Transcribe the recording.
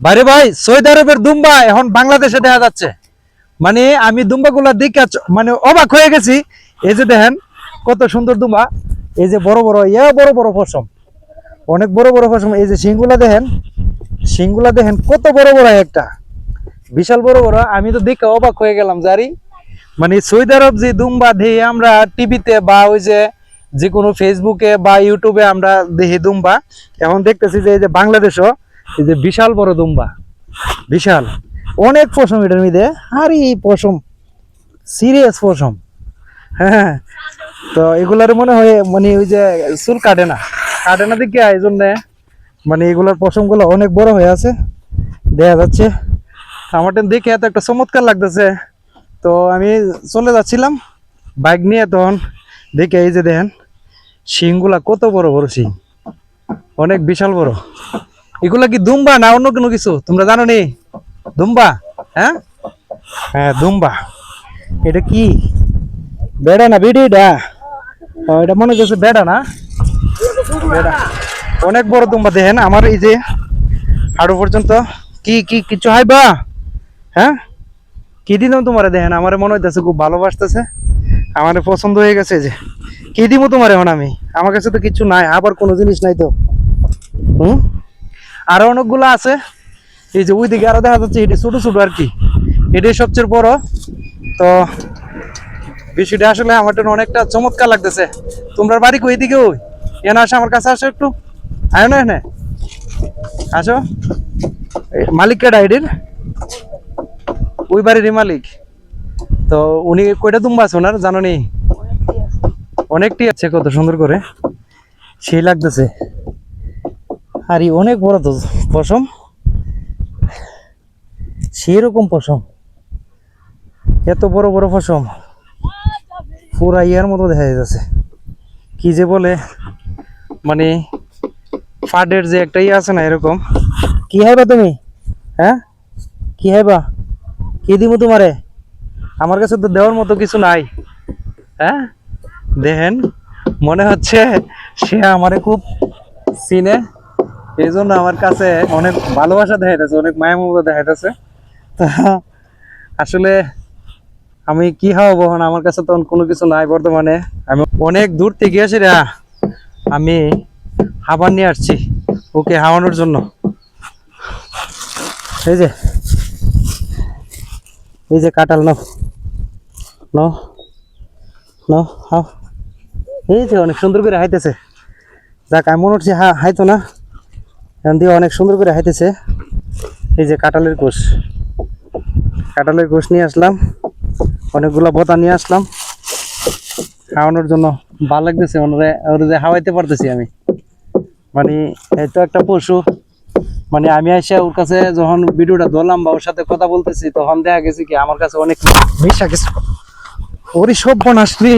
বাইরে ভাই, সৌদি আরবের দুম্বা এখন বাংলাদেশে দেখা যাচ্ছে। মানে আমি দুম্বাগুলা দেখে মানে অবাক হয়ে গেছি। এই যে দেখেন, কত সুন্দর দুম্বা। এই যে বড় বড়, ইয়া বড় বড় পশম। অনেক বড় বড় পশম। এই যে শিংগুলা দেখেন শিংগুলা দেখেন কত বড় বড় একটা। বিশাল বড় বড়। আমি তো দেখে অবাক হয়ে গেলাম, জারি। মানে সৌদি আরব যে দুম্বা দেখি আমরা টিভিতে বা ওই যে যে কোনো ফেসবুকে বা ইউটিউবে আমরা দেখি দুম্বা। এখন দেখতেছি যে এই যে বাংলাদেশও এই যে বিশাল বড় দুম্বা। বিশাল। অনেক পশম এটার মধ্যে। আরে পশম। সিরিয়াস পশম। হ্যাঁ তো এগুলার মনে হয় মানে ওই যে চুল কাটে না। কাটে না দিকে এই জন্য। মানে এগুলার পশমগুলো অনেক বড় হয়ে আছে। দেখা যাচ্ছে। আমার তো দেখে এত একটা চমৎকার লাগতেছে। তো আমি চলে যাচ্ছিলাম বাইক নিয়ে তখন। দেখে এই যে দেখেন, শিংগুলা কত বড় বড় শিং। অনেক বিশাল বড়। এগুলা কি দুম্বা না অন্য কোনো কিছু? তোমরা জানো নি দুম্বা হ্যাঁ? হ্যাঁ দুম্বা। এটা কি? বেড়া না বিডি এটা? ও, এটা মনে করছে বেড়া না? বেড়া। অনেক বড় দুম্বা দেখেন আমার এই যে হাড়ু পর্যন্ত। কি কি কিছু হাইবা হ্যাঁ? কি দিলাম তোমার দেখেন আমার মনে হইতেছে খুব ভালোবাসতেছে। আমার পছন্দ হয়ে গেছে যে। কি দিব তোমার এখন আমি? আমার কাছে তো কিছু নাই আবার কোনো জিনিস নাই তো। হুম? আরও অনেকগুলো আছে। এই যে ওই দিকে আরও দেখা যাচ্ছে, এটি ছোট ছোট আর কি। এটাই সবচেয়ে বড়। তো বিষয়টা আসলে আমার জন্য অনেকটা চমৎকার লাগতেছে। তোমরা বাড়ি কই দিকে ওই? এনে আসো আমার কাছে, আসো একটু। আয় না এনে আসো। মালিক কেডা এটির? ওই বাড়িরই মালিক। তো উনি কয়টা দুম্বা আছে ওনার? জানো নি? অনেকটি আছে, কত সুন্দর করে। সেই লাগতেছে। আর এই অনেক বড় তো পশম। সেরকম পশম। এত বড় বড় পশম। পুরা ইয়ার মতো দেখা যাচ্ছে কি যে বলে মানে ফাডের যে একটা ইয়ে আছে না এরকম। কি হাইবা তুমি? হ্যাঁ? কি হাইবা কি দিব তোমারে? আমার কাছে তো দেওয়ার মতো কিছু নাই। হ্যাঁ? দেখেন, মনে হচ্ছে সে আমারে খুব চিনে। এই জন্য আমার কাছে অনেক ভালোবাসা দেখাইতেছে, অনেক মায়া মমতা দেখাইতেছে। তা আসলে আমি কি খাওয়াবো বহন আমার কাছে তখন কোনো কিছু নাই বর্তমানে। আমি অনেক দূর থেকে আসি রে। আমি খাবার নিয়ে আসছি, ওকে হাওয়ানোর জন্য। এই যে এই যে কাটাল হাও। এই যে অনেক সুন্দর করে হাইতেছে। যাক, আমি মনে হচ্ছে হা হাইতো না। এখান দিয়ে অনেক সুন্দর করে হাইতেছে এই যে কাঁঠালের কোষ কাঁঠালের কোষ নিয়ে আসলাম। অনেকগুলো বতা নিয়ে আসলাম। খাওয়ানোর জন্য ভালো লাগতেছে, ওনারে ওর যে হাওয়াইতে পারতেছি আমি। মানে এই তো একটা পশু। মানে আমি এসে ওর কাছে যখন ভিডিওটা ধরলাম বা ওর সাথে কথা বলতেছি, তখন দেখা গেছে কি আমার কাছে অনেক মিশা গেছে। ওরই সব বনাস রে